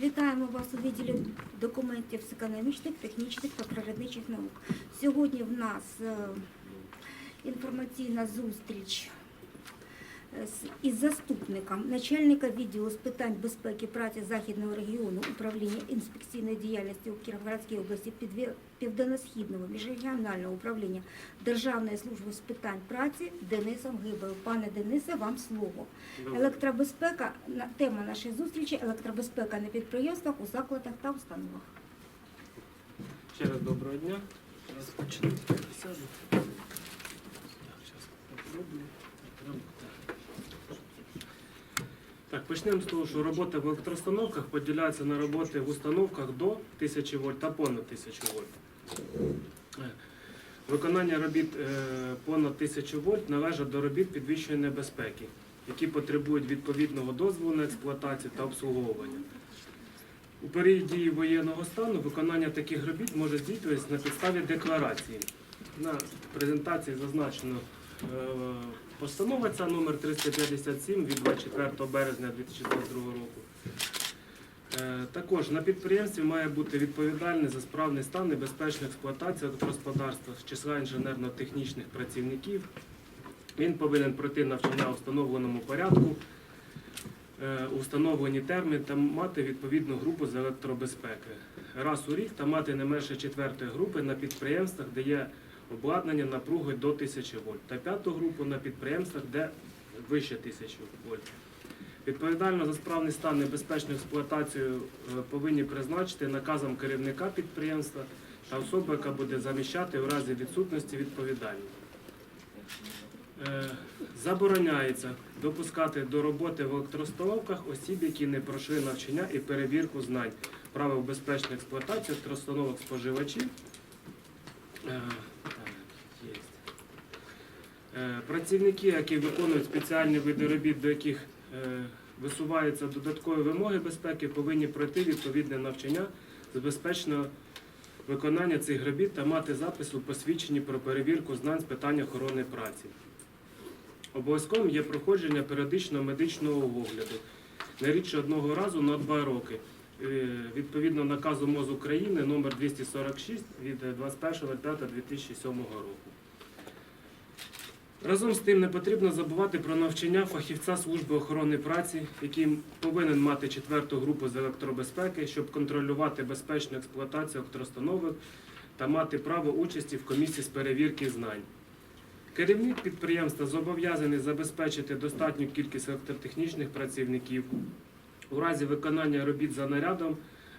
Вітаємо вас у відділі документів з економічних, технічних та природничих наук. Сьогодні в нас е, інформаційна зустріч із заступником начальника відділу з питань безпеки праці Західного регіону управління інспекційної діяльності у Кіровоградській області Південно-Східного міжрегіонального управління Державної служби з питань праці Денисом Гибою. Пане Денисе, вам слово. Електробезпека на- тема нашої зустрічі електробезпека на підприємствах, у закладах та установах. Ще раз доброго дня. Розпочнемо. Так, попробую. Так. Почнемо з того, що робота в електроустановках поділяється на роботи в установках до 1000 вольт та понад 1000 вольт. Е, Виконання робіт е, понад 1000 вольт належить до робіт підвищеної небезпеки, які потребують відповідного дозволу на експлуатацію та обслуговування. У період дії воєнного стану виконання таких робіт може здійснюватися на підставі декларації. На презентації зазначено е, постанова ця номер 357 від 24 березня 2022 року. Е, Також на підприємстві має бути відповідальний за справний стан і безпечну експлуатацію електрогосподарства з числа інженерно-технічних працівників. Він повинен пройти навчання у встановленому порядку е, у встановлені терміни та мати відповідну групу з електробезпеки. Раз у рік та мати не менше четвертої групи на підприємствах, де є обладнання напругою до 1000 вольт, та п'яту групу на підприємствах, де вище 1000 вольт. Відповідально за справний стан і безпечну експлуатацію е, повинні призначити наказом керівника підприємства та особа, яка буде заміщати в разі відсутності відповідальність. Е, Забороняється допускати до роботи в електроустановках осіб, які не пройшли навчання і перевірку знань правил безпечної експлуатації електроустановок споживачів. Е, Працівники, які виконують спеціальні види робіт, до яких е, висуваються додаткові вимоги безпеки, повинні пройти відповідне навчання з безпечного виконання цих робіт та мати запис у посвідченні про перевірку знань з питань охорони праці. Обов'язковим є проходження періодичного медичного огляду не рідше одного разу на два роки. Е, Відповідно наказу МОЗ України номер 246 від 21.05.2007 року. Разом з тим не потрібно забувати про навчання фахівця служби охорони праці, який повинен мати четверту групу з електробезпеки, щоб контролювати безпечну експлуатацію електроустановок та мати право участі в комісії з перевірки знань. Керівник підприємства зобов'язаний забезпечити достатню кількість електротехнічних працівників. У разі виконання робіт за нарядом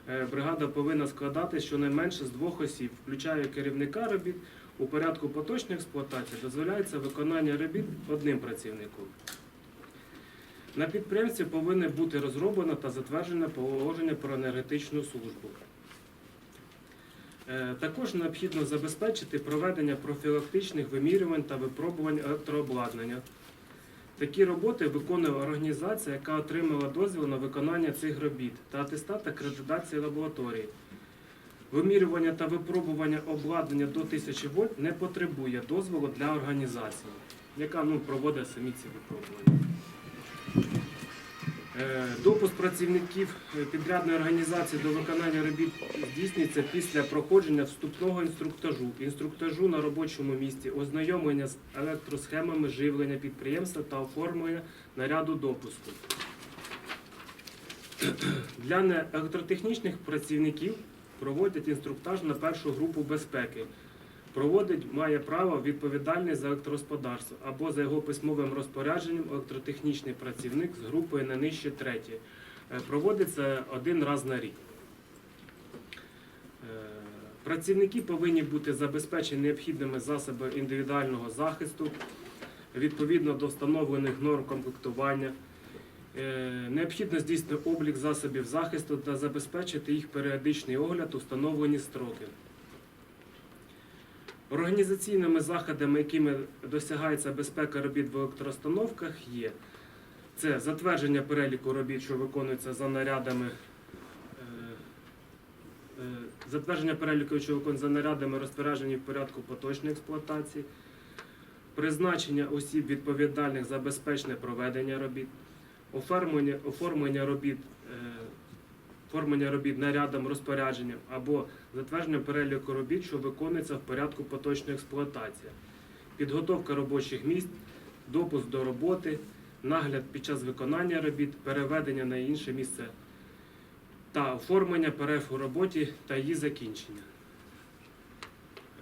е, бригада повинна складати щонайменше з двох осіб, включає керівника робіт. У порядку поточної експлуатації дозволяється виконання робіт одним працівником. На підприємстві повинне бути розроблено та затверджено положення про енергетичну службу. Е, Також необхідно забезпечити проведення профілактичних вимірювань та випробувань електрообладнання. Такі роботи виконує організація, яка отримала дозвіл на виконання цих робіт та атестат акредитації лабораторії. Вимірювання та випробування обладнання до 1000 вольт не потребує дозволу для організації, яка ну, проводить самі ці випробування. Е, Допуск працівників е, підрядної організації до виконання робіт здійснюється після проходження вступного інструктажу, інструктажу на робочому місці, ознайомлення з електросхемами живлення підприємства та оформлення наряду допуску. Для неелектротехнічних працівників проводять інструктаж на першу групу безпеки. Проводить має право відповідальний за електрогосподарство або за його письмовим розпорядженням електротехнічний працівник з групою не нижче третьої. Е, Проводиться один раз на рік. Е, Працівники повинні бути забезпечені необхідними засобами індивідуального захисту відповідно до встановлених норм комплектування. Е, Необхідно здійснити облік засобів захисту та забезпечити їх періодичний огляд у встановлені строки. Організаційними заходами, якими досягається безпека робіт в електроустановках, є це затвердження переліку робіт, що виконуються за нарядами, е, е, затвердження переліку, що виконуються за нарядами, розпоряджені в порядку поточної експлуатації, призначення осіб відповідальних за безпечне проведення робіт, оформлення, оформлення робіт е, оформлення робіт нарядом, розпорядженням або затвердження переліку робіт, що виконується в порядку поточної експлуатації, підготовка робочих місць, допуск до роботи, нагляд під час виконання робіт, переведення на інше місце та оформлення перерв у роботі та її закінчення.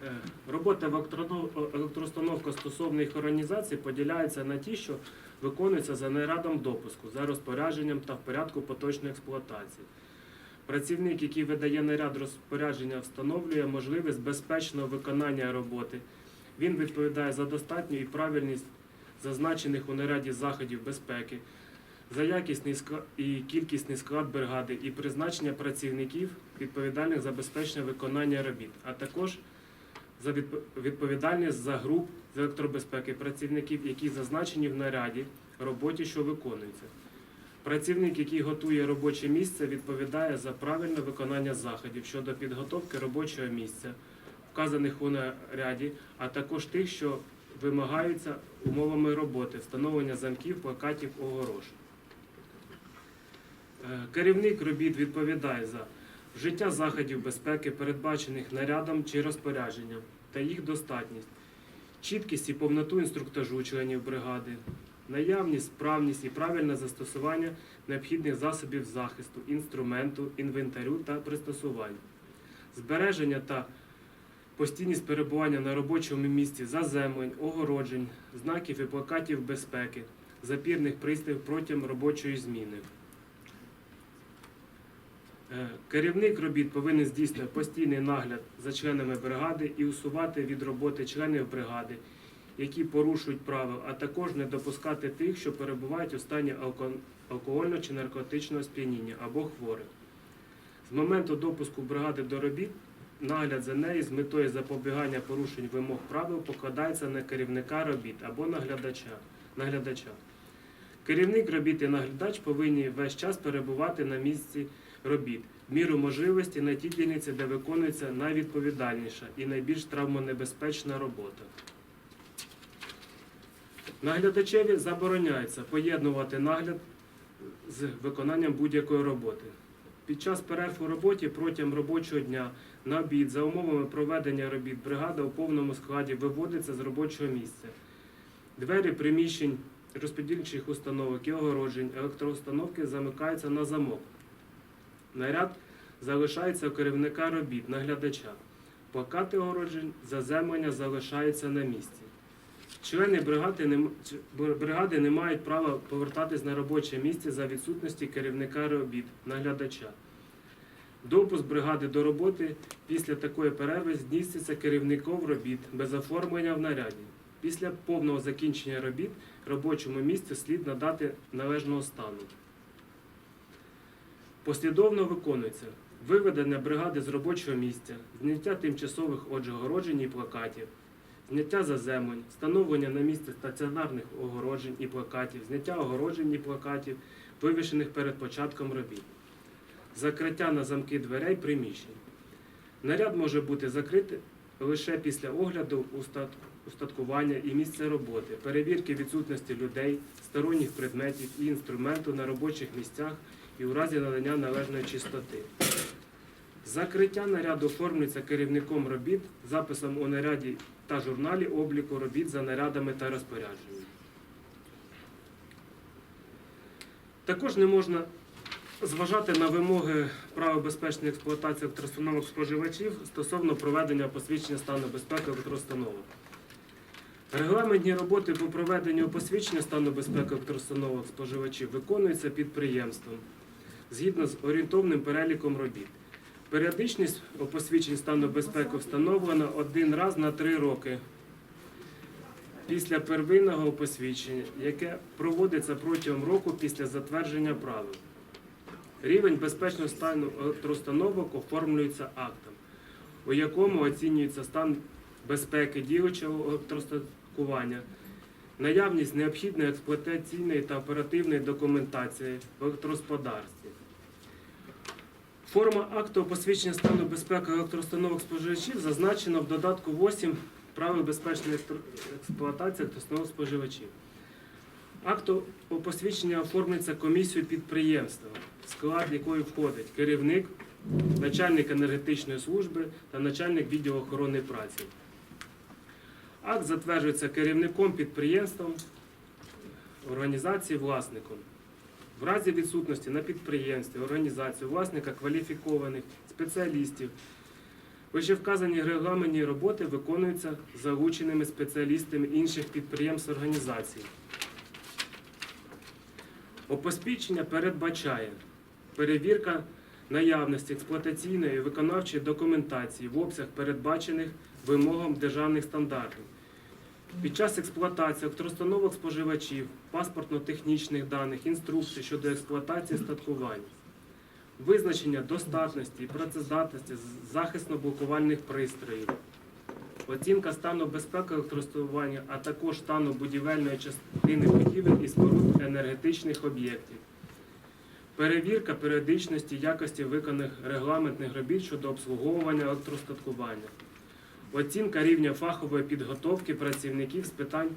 Е, Робота в електроно- електроустановках стосовно їх організації поділяється на ті, що виконуються за нарадом допуску, за розпорядженням та в порядку поточної експлуатації. Працівник, який видає наряд розпорядження, встановлює можливість безпечного виконання роботи. Він відповідає за достатню і правильність зазначених у наряді заходів безпеки, за якісний склад і кількісний склад бригади і призначення працівників, відповідальних за безпечне виконання робіт, а також за відповідальність за груп з електробезпеки працівників, які зазначені в наряді роботі, що виконується. Працівник, який готує робоче місце, відповідає за правильне виконання заходів щодо підготовки робочого місця, вказаних у наряді, а також тих, що вимагаються умовами роботи, встановлення замків, плакатів, огорож. Е, Керівник робіт відповідає за вжиття заходів безпеки, передбачених нарядом чи розпорядженням, та їх достатність, чіткість і повноту інструктажу членів бригади, наявність, справність і правильне застосування необхідних засобів захисту, інструменту, інвентарю та пристосувань, збереження та постійність перебування на робочому місці заземлень, огороджень, знаків і плакатів безпеки, запірних пристроїв протягом робочої зміни. Е, Керівник робіт повинен здійснювати постійний нагляд за членами бригади і усувати від роботи членів бригади, які порушують правила, а також не допускати тих, що перебувають у стані алкогольного чи наркотичного сп'яніння або хворих. З моменту допуску бригади до робіт нагляд за нею з метою запобігання порушень вимог правил покладається на керівника робіт або наглядача. наглядача. Керівник робіт і наглядач повинні весь час перебувати на місці робіт, міру можливості на тій дільниці, де виконується найвідповідальніша і найбільш травмонебезпечна робота. Наглядачеві забороняється поєднувати нагляд з виконанням будь-якої роботи. Під час перерв у роботі протягом робочого дня на обід за умовами проведення робіт бригада у повному складі виводиться з робочого місця. Двері приміщень розподільчих установок і огороджень електроустановки замикаються на замок. Наряд залишається у керівника робіт, наглядача. Плакати огороджень, заземлення залишаються на місці. Члени бригади не, бригади не мають права повертатись на робоче місце за відсутності керівника робіт, наглядача. Допуск бригади до роботи після такої перерви здійснюється керівником робіт без оформлення в наряді. Після повного закінчення робіт робочому місцю слід надати належного стану. Послідовно виконується виведення бригади з робочого місця, зняття тимчасових огороджень і плакатів, зняття заземлень, встановлення на місці стаціонарних огороджень і плакатів, зняття огороджень і плакатів, вивішених перед початком робіт, закриття на замки дверей приміщень. Наряд може бути закритий лише після огляду устат- устаткування і місця роботи, перевірки відсутності людей, сторонніх предметів і інструменту на робочих місцях і у разі надання належної чистоти. Закриття наряду оформлюється керівником робіт записом у наряді та журналі обліку робіт за нарядами та розпорядженнями. Також не можна зважати на вимоги права безпечної експлуатації електроустановок споживачів стосовно проведення посвідчення стану безпеки електроустановок. Регламентні роботи по проведенню посвідчення стану безпеки електроустановок споживачів виконуються підприємством згідно з орієнтовним переліком робіт. Періодичність посвідчень стану безпеки встановлена один раз на три роки після первинного посвідчення, яке проводиться протягом року після затвердження правил. Рівень безпечного стану електроустановок оформлюється актом, у якому оцінюється стан безпеки діючого електростаткування, наявність необхідної експлуатаційної та оперативної документації в електросподарстві. Форма акту посвідчення стану безпеки електроустановок споживачів зазначена в додатку 8 правил безпечної експлуатації електроустановок споживачів. Акт посвідчення оформлюється комісією підприємства. склад якої входить керівник, начальник енергетичної служби та начальник відділу охорони праці. Акт затверджується керівником підприємством, організації власником. В разі відсутності на підприємстві, організації, власника кваліфікованих спеціалістів, вищевказані регламентні роботи виконуються залученими спеціалістами інших підприємств організацій. Опосвідчення передбачає перевірка наявності експлуатаційної і виконавчої документації в обсяг передбачених вимогам державних стандартів. Під час експлуатації електроустановок споживачів, паспортно-технічних даних, інструкцій щодо експлуатації статкування, визначення достатності і працездатності захисно-блокувальних пристроїв, оцінка стану безпеки електростування, а також стану будівельної частини будівель і споруд енергетичних об'єктів. Перевірка періодичності якості виконаних регламентних робіт щодо обслуговування електростаткування. Оцінка рівня фахової підготовки працівників з питань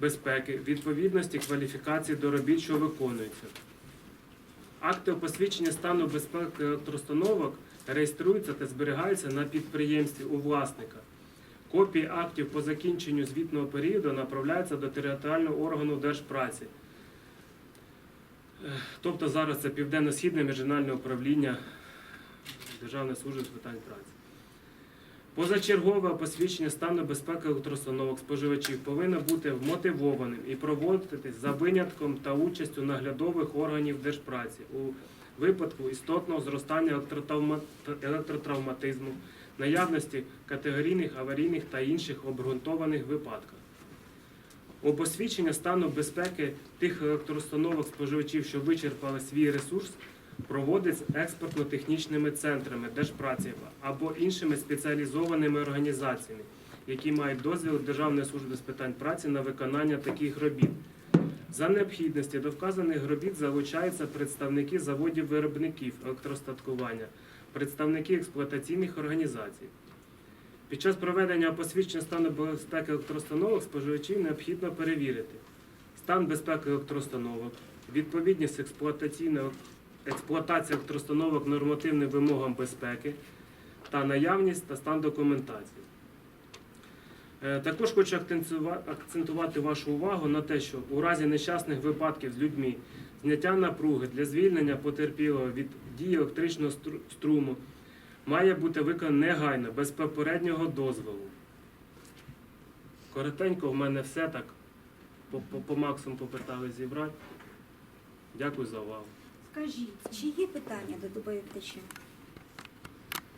безпеки, відповідності кваліфікації до робіт, що виконуються. Акти посвідчення стану безпеки електроустановок реєструються та зберігаються на підприємстві у власника. Копії актів по закінченню звітного періоду направляються до територіального органу держпраці. Тобто зараз це Південно-Східне міжрегіональне управління Державної служби з питань праці. Позачергове посвідчення стану безпеки електроустановок споживачів повинно бути вмотивованим і проводитись за винятком та участю наглядових органів держпраці у випадку істотного зростання електротравматизму, наявності категорійних, аварійних та інших обґрунтованих випадках. У посвідчення стану безпеки тих електроустановок споживачів, що вичерпали свій ресурс, проводиться експертно-технічними центрами держпраці або іншими спеціалізованими організаціями, які мають дозвіл Державної служби з питань праці на виконання таких робіт. За необхідності до вказаних робіт залучаються представники заводів-виробників електростаткування, представники експлуатаційних організацій. Під час проведення посвідчення стану безпеки електроустановок споживачів необхідно перевірити стан безпеки електроустановок, відповідність експлуатаційної експлуатації електроустановок нормативним вимогам безпеки та наявність та стан документації. Е, Також хочу акцентувати вашу увагу на те, що у разі нещасних випадків з людьми зняття напруги для звільнення потерпілого від дії електричного струму має бути виконано негайно, без попереднього дозволу. Коротенько в мене все так. По, по максимуму попитали зібрати. Дякую за увагу. Скажіть, чи є питання до доповідача?